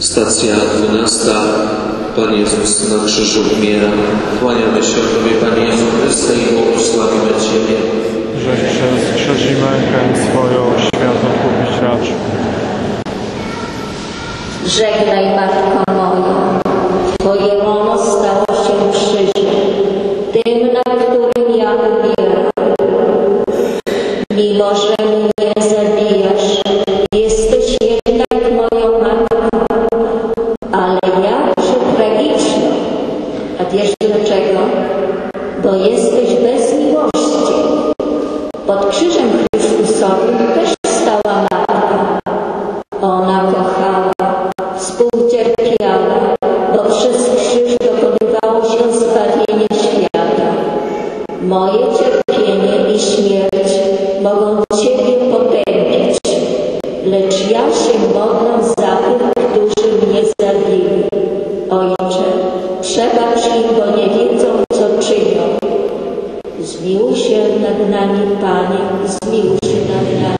Stacja 12. Pan Jezus na krzyżu umiera. Kłaniamy się Tobie, Panie Jezu Chryste, i błogosławimy Ciebie. że przez krzyż i mękę swoją świat okupić raczył. Żegnaj Matko moja, Twoje łono stało się krzyżem, tym, na którym ja umieram. Mimo, Bo jesteś bez miłości. Pod krzyżem Chrystusowym też stała matka. Ona kochała, współcierpiała, bo przez krzyż dokonywało się zbawienie świata. Moje cierpienie i śmierć mogą Ciebie potępić, lecz ja się modlę za tych, którzy mnie zabili. Ojcze, przebacz im, bo nie della donare il pane, sminuisce la nella